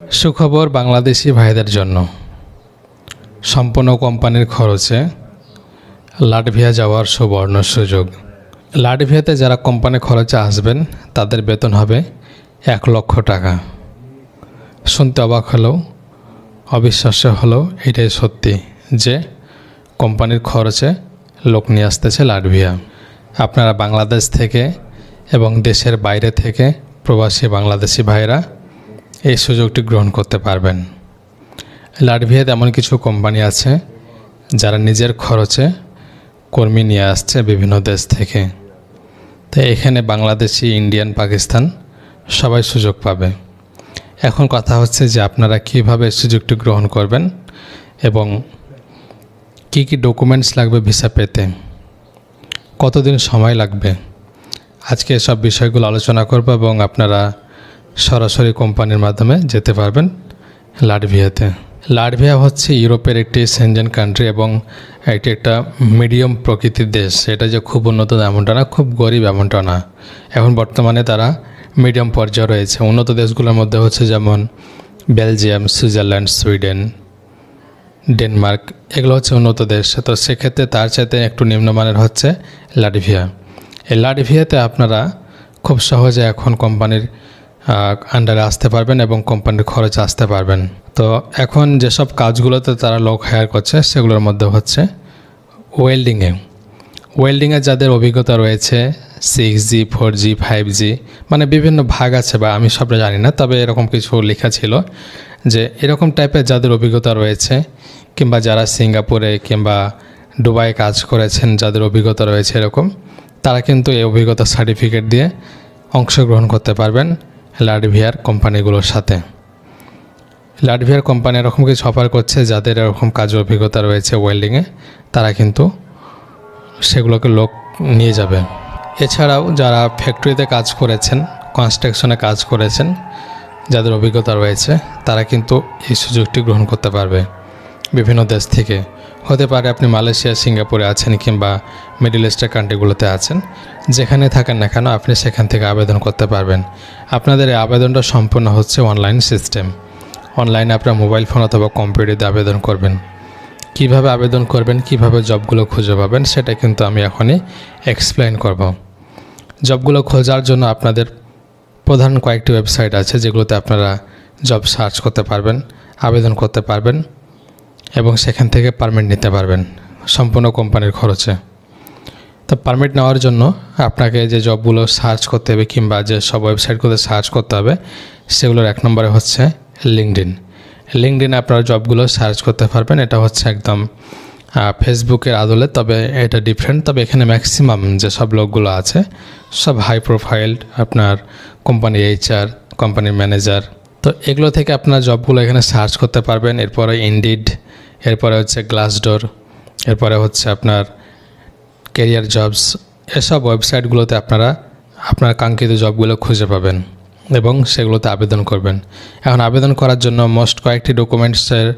সুখবর বাংলাদেশি ভাইদের জন্য। সম্পূর্ণ কোম্পানির খরচে লাটভিয়া যাওয়ার সুবর্ণ সুযোগ। লাটভিয়াতে যারা কোম্পানি খরচে আসবেন, তাদের বেতন হবে এক লক্ষ টাকা। শুনতে অবাক হলেও, অবিশ্বাস্য হলেও এটাই সত্যি যে কোম্পানির খরচে লোক নিয়ে আসতেছে লাটভিয়া। আপনারা বাংলাদেশ থেকে এবং দেশের বাইরে থেকে প্রবাসী বাংলাদেশি ভাইরা এই সুযোগটি গ্রহণ করতে পারবেন। লাটভিয়াতে এমন কিছু কোম্পানি আছে যারা নিজের খরচে কর্মী নিয়ে আসছে বিভিন্ন দেশ থেকে। তাই এখানে বাংলাদেশি, ইন্ডিয়ান, পাকিস্তান সবাই সুযোগ পাবে। এখন কথা হচ্ছে যে আপনারা কীভাবে সুযোগটি গ্রহণ করবেন এবং কি কি ডকুমেন্টস লাগবে ভিসা পেতে? কতদিন সময় লাগবে? আজকে সব বিষয়গুলো আলোচনা করব এবং আপনারা সরাসরি কোম্পানির মাধ্যমে যেতে পারবেন লাটভিয়াতে। লাটভিয়া হচ্ছে ইউরোপের একটি সেনজেন কান্ট্রি এবং এটি একটা মিডিয়াম প্রকৃতির দেশ। এটা যে খুব উন্নত এমনটা না, খুব গরিব এমনটা না। এখন বর্তমানে তারা মিডিয়াম পর্যায়ে রয়েছে। উন্নত দেশগুলোর মধ্যে হচ্ছে যেমন বেলজিয়াম, সুইজারল্যান্ড, সুইডেন, ডেনমার্ক, এগুলো হচ্ছে উন্নত দেশ। তো সেক্ষেত্রে তার চাইতে একটু নিম্নমানের হচ্ছে লাটভিয়া। এই লাটভিয়াতে আপনারা খুব সহজে এখন কোম্পানির আন্ডারে আসতে পারবেন এবং কোম্পানির খরচ আসতে পারবেন। তো এখন যেসব কাজগুলোতে তারা লোক হায়ার করছে, সেগুলোর মধ্যে হচ্ছে ওয়েল্ডিংয়ে ওয়েল্ডিংয়ে যাদের অভিজ্ঞতা রয়েছে six G four G five G মানে বিভিন্ন ভাগ আছে বা আমি সবটা জানি না, তবে এরকম কিছু লেখা ছিল যে এরকম টাইপের যাদের অভিজ্ঞতা রয়েছে, কিংবা যারা সিঙ্গাপুরে কিংবা দুবাই কাজ করেছেন, যাদের অভিজ্ঞতা রয়েছে এরকম, তারা কিন্তু এই অভিজ্ঞতা সার্টিফিকেট দিয়ে অংশগ্রহণ করতে পারবেন। লাটভিয়ার কোম্পানিগুলোর সাথে। লাটভিয়ার কোম্পানি এরকম কিছু অফার করছে যাদের এরকম কাজের অভিজ্ঞতা রয়েছে ওয়েল্ডিংয়ে তারা কিন্তু সেগুলোকে লোক নিয়ে যাবে। এছাড়াও যারা ফ্যাক্টরিতে কাজ করেছেন কনস্ট্রাকশনে কাজ করেছেন, যাদের অভিজ্ঞতা রয়েছে, তারা কিন্তু এই সুযোগটি গ্রহণ করতে পারবে। বিভিন্ন দেশ থেকে। হতে পারে আপনি মালয়েশিয়া, সিঙ্গাপুরে আছেন কিংবা মিডল ইস্টের কান্ট্রিগুলোতে আছেন। যেখানে থাকেন না কেন আপনি সেখান থেকে আবেদন করতে পারবেন। আপনাদের এই আবেদনটা সম্পূর্ণ হচ্ছে অনলাইন সিস্টেম। অনলাইনে আপনার মোবাইল ফোন অথবা কম্পিউটারে আবেদন করবেন। কীভাবে আবেদন করবেন, কীভাবে জবগুলো খুঁজে পাবেন, সেটা কিন্তু আমি এখনই এক্সপ্লেন করব। জবগুলো খোঁজার জন্য আপনাদের প্রধান কয়েকটি ওয়েবসাইট আছে যেগুলোতে আপনারা জব সার্চ করতে পারবেন, আবেদন করতে পারবেন। এবং সেখান থেকে পারমিট নিতে পারবেন সম্পূর্ণ কোম্পানির খরচে। তো পারমিট নেওয়ার জন্য আপনাকে যে জবগুলো সার্চ করতে হবে কিংবা যে সব ওয়েবসাইটগুলোতে সার্চ করতে হবে, সেগুলোর এক নম্বরে হচ্ছে লিঙ্কডিন লিঙ্কডিনে আপনারা জবগুলো সার্চ করতে পারবেন, এটা হচ্ছে একদম ফেসবুকের আদলে, তবে এটা ডিফারেন্ট তবে এখানে ম্যাক্সিমাম যে সব লোকগুলো আছে, সব হাই প্রোফাইল আপনার কোম্পানি এইচআর কোম্পানির ম্যানেজার তো এগুলো থেকে আপনার জবগুলো এখানে সার্চ করতে পারবেন। এরপরে ইন্ডিড এরপরে হচ্ছে গ্লাসডোর এরপরে হচ্ছে আপনার কেরিয়ার জবস এসব ওয়েবসাইটগুলোতে আপনারা আপনার কাঙ্ক্ষিত জবগুলো খুঁজে পাবেন এবং সেগুলোতে আবেদন করবেন। এখন আবেদন করার জন্য মোস্ট কয়েকটি ডকুমেন্টসের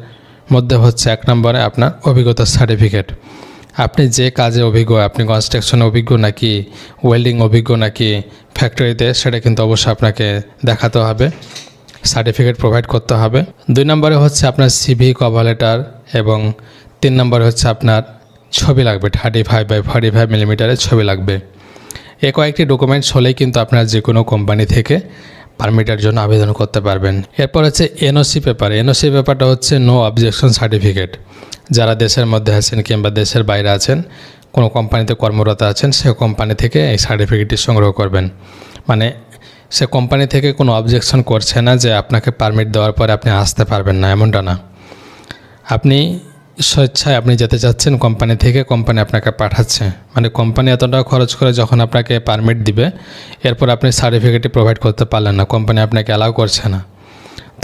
মধ্যে হচ্ছে এক নম্বরে আপনার অভিজ্ঞতার সার্টিফিকেট। আপনি যে কাজে অভিজ্ঞ, আপনি কনস্ট্রাকশনে অভিজ্ঞ নাকি ওয়েল্ডিং অভিজ্ঞ নাকি ফ্যাক্টরিতে সেটা কিন্তু অবশ্যই আপনাকে দেখাতে হবে। সার্টিফিকেট প্রোভাইড করতে হবে। দুই নম্বরে হচ্ছে আপনার সিভি কভার লেটার এবং তিন নম্বরে হচ্ছে আপনার ছবি লাগবে thirty five by forty five মিলিমিটারের ছবি লাগবে। এ কয়েকটি ডকুমেন্টস হলেই কিন্তু আপনার যে কোনো কোম্পানি থেকে পারমিটের জন্য আবেদন করতে পারবেন। এরপর হচ্ছে এনওসি পেপার এনওসি পেপারটা হচ্ছে নো অবজেকশন সার্টিফিকেট যারা দেশের মধ্যে আছেন কিংবা দেশের বাইরে আছেন, কোনো কোম্পানিতে কর্মরত আছেন, সে কোম্পানি থেকে এই সার্টিফিকেটটি সংগ্রহ করবেন। মানে সে কোম্পানি থেকে কোনো অবজেকশন করছে না যে আপনাকে পারমিট দেওয়ার পরে আপনি আসতে পারবেন না, এমনটা না। আপনি স্বেচ্ছায় আপনি যেতে চাচ্ছেন কোম্পানি থেকে কোম্পানি আপনাকে পাঠাচ্ছে। মানে কোম্পানি এতটা খরচ করে যখন আপনাকে পারমিট দিবে, এরপর আপনি সার্টিফিকেটটি প্রোভাইড করতে পারলেন না কোম্পানি আপনাকে অ্যালাউ করছে না।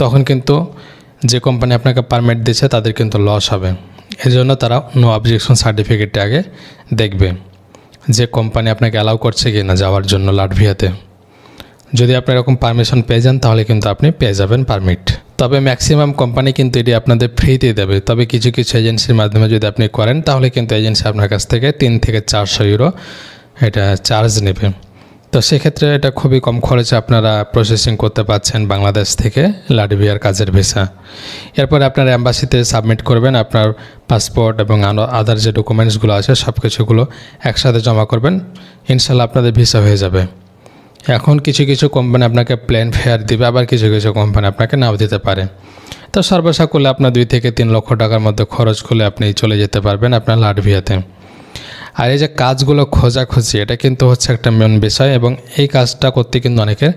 তখন কিন্তু যে কোম্পানি আপনাকে পারমিট দিচ্ছে তাদের কিন্তু লস হবে। এই জন্য তারা নো অবজেকশন সার্টিফিকেটটি আগে দেখবে যে কোম্পানি আপনাকে অ্যালাউ করছে কি না যাওয়ার জন্য লাটভিয়াতে। যদি আপনি এরকম পারমিশন পেয়ে যান, তাহলে কিন্তু আপনি পেয়ে যাবেন পারমিট তবে ম্যাক্সিমাম কোম্পানি কিন্তু এটি আপনাদের ফ্রিতে দেবে। তবে কিছু কিছু এজেন্সির মাধ্যমে যদি আপনি করেন, তাহলে কিন্তু এজেন্সি আপনার কাছ থেকে তিন থেকে চারশো ইউরো এটা চার্জ নেবে। তো সেক্ষেত্রে এটা খুবই কম খরচে আপনারা প্রসেসিং করতে পারছেন বাংলাদেশ থেকে লাটভিয়ার কাজের ভিসা এরপরে আপনার অ্যাম্বাসিতে সাবমিট করবেন, আপনার পাসপোর্ট এবং আদার যে ডকুমেন্টসগুলো আছে সব কিছুগুলো একসাথে জমা করবেন। ইনশাল্লাহ আপনাদের ভিসা হয়ে যাবে। এখন কিছু কিছু কোম্পানি আপনাকে প্লেন ফেয়ার দিবে, আবার কিছু কিছু কোম্পানি আপনাকে নাও দিতে পারে। তো সর্বসা করলে আপনার দুই থেকে তিন লক্ষ টাকার মধ্যে খরচ করলে আপনি চলে যেতে পারবেন আপনার লাটভিয়াতে। আর এই যে কাজগুলো খোঁজাখুঁজি, এটা কিন্তু হচ্ছে একটা মেন বিষয় এবং এই কাজটা করতে কিন্তু অনেকের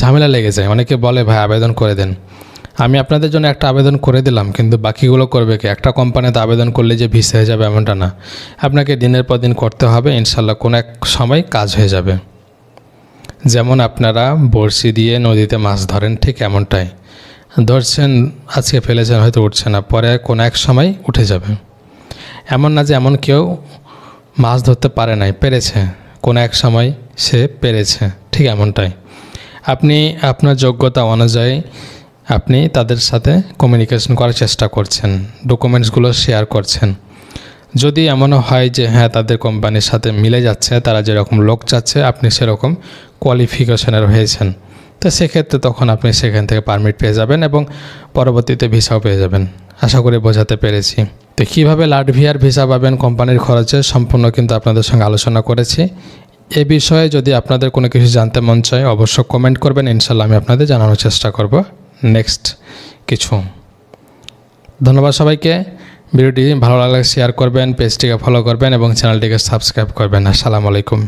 ঝামেলা লেগে যায়। অনেকে বলে, ভাই, আবেদন করে দেন। আমি আপনাদের জন্য একটা আবেদন করে দিলাম, কিন্তু বাকিগুলো করবে কি? একটা কোম্পানিতে আবেদন করলে যে ভিসা হয়ে যাবে এমনটা না। আপনাকে দিনের পর দিন করতে হবে, ইনশাল্লাহ কোনো এক সময় কাজ হয়ে যাবে। যেমন আপনারা বড়শি দিয়ে নদীতে মাছ ধরেন ঠিক এমনটাই। ধরছেন, আজকে ফেলেছেন, হয়তো উঠছে না, পরে কোনো এক সময় উঠে যাবে। এমন না যে এমন কেউ মাছ ধরতে পারে নাই, পেরেছে। কোনো এক সময় সে পেরেছে, ঠিক এমনটাই। আপনি আপনার যোগ্যতা অনুযায়ী আপনি তাদের সাথে কমিউনিকেশন করার চেষ্টা করছেন ডকুমেন্টসগুলো শেয়ার করছেন। যদি এমনও হয় যে হ্যাঁ তাদের কোম্পানির সাথে মিলে যাচ্ছে, তারা যেরকম লোক চাচ্ছে, আপনি সেরকম কোয়ালিফিকেশনের হয়েছেন। তো সেক্ষেত্রে তখন আপনি সেখান থেকে পারমিট পেয়ে যাবেন এবং পরবর্তীতে ভিসাও পেয়ে যাবেন। আশা করি বোঝাতে পেরেছি। তো কীভাবে লাটভিয়ার ভিসা পাবেন, কোম্পানির খরচে, সম্পূর্ণ কিন্তু আপনাদের সঙ্গে আলোচনা করেছি। এ বিষয়ে যদি আপনাদের কোনো কিছু জানতে মন চায় অবশ্য কমেন্ট করবেন। ইনশাল্লাহ আমি আপনাদের জানানোর চেষ্টা করব। নেক্সট কিছু। ধন্যবাদ সবাইকে। ভিডিওটি ভালো লাগলে শেয়ার করবেন পেজটিকে ফলো করবেন এবং চ্যানেলটিকে সাবস্ক্রাইব করবেন। আসসালামু আলাইকুম।